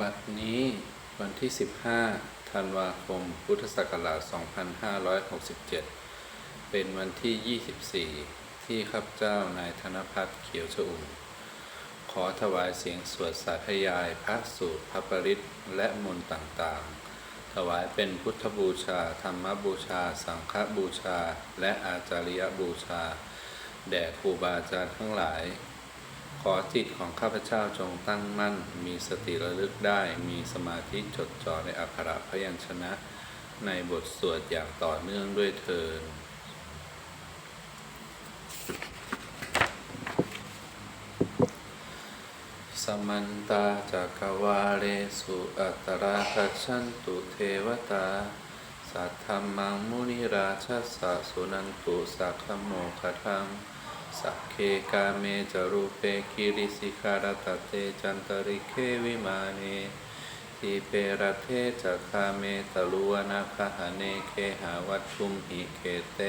บัดนี้วันที่ 15 ธันวาคม พุทธศักราช 2567 เป็นวันที่ 24 ที่ข้าพเจ้านายธนพัฒน์เขียวชอุ่มขอถวายเสียงสวดสาธยายพระสูตรพระปริตและมนต์ต่างๆ ถวายเป็นพุทธบูชา ธรรมบูชา สังฆบูชา และอาจาริยบูชา แด่ครูบาอาจารย์ทั้งหลาย ขอจิตของข้าพเจ้าจงตั้งมั่น มีสติระลึกได้ มีสมาธิจดจ่อในอักขระพยัญชนะ ในบทสวดอย่างต่อเนื่องด้วยเทินสมันตาจักวาเลสุอัตตราคัจฉันตุเทวตา สัทธรรมังมุนิราชสะสุนันตุสักขโมคทัง สักเคกาเมจรูปเปกิริสิคารตเตจันตริเควิมาเนทีเปรเทจัคาเมตลุวนาคหเนเคหาวัตถุมหิเคเต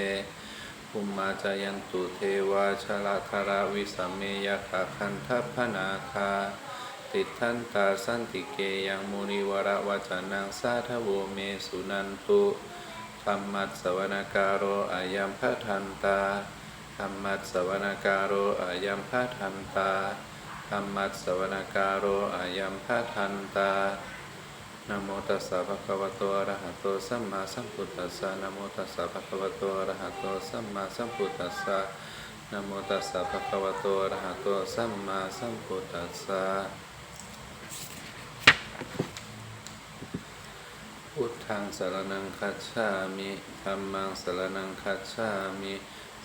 ภูมิมาจายันตุเทวาชลาธาราวิสัมเมยขาคันทัพนาคา ติดทันตาสันติเกยังมุนิวรวจนังสาทโวเมสุนันตุธรรมัสสวนการโรอายัมพะทันตา ธรรมัสสวนการโรอายัมพะทันตาธรรมัสสวนการโรอายัมพะทันตานโมตัสสะภะคะวะโตอะระหะโตสัมมาสัมพุทธัสสะนโมตัสสะภะคะวะโตอะระหะโตสัมมาสัมพุทธัสสะนโมตัสสะภะคะวะโตอะระหะโตสัมมาสัมพุทธัสสะพุทธังสรณังคัจฉามิธัมมังสรณังคัจฉามิ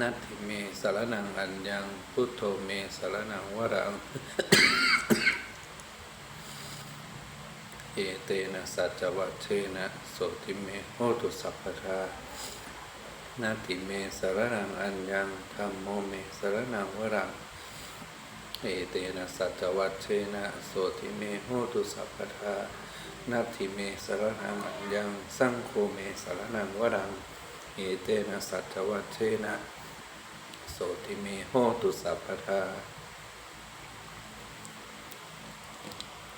นัตถิเมสารนังอัญญังพุทโธเมสารนังวรังเอเตนะสัจวัชเชนะโสติเมโหตุสัพพทานาติเมสารนังอัญญังธรรมโมเมสารนังวรังเอเตนะสัจวัชเชนะโสติเมโหตุสัพพทานาทิเมสารนังอัญญังสังโฆเมสารนังวรัง เอเตนะสัจวัชเชนะโสติเมโหตุสัพพทา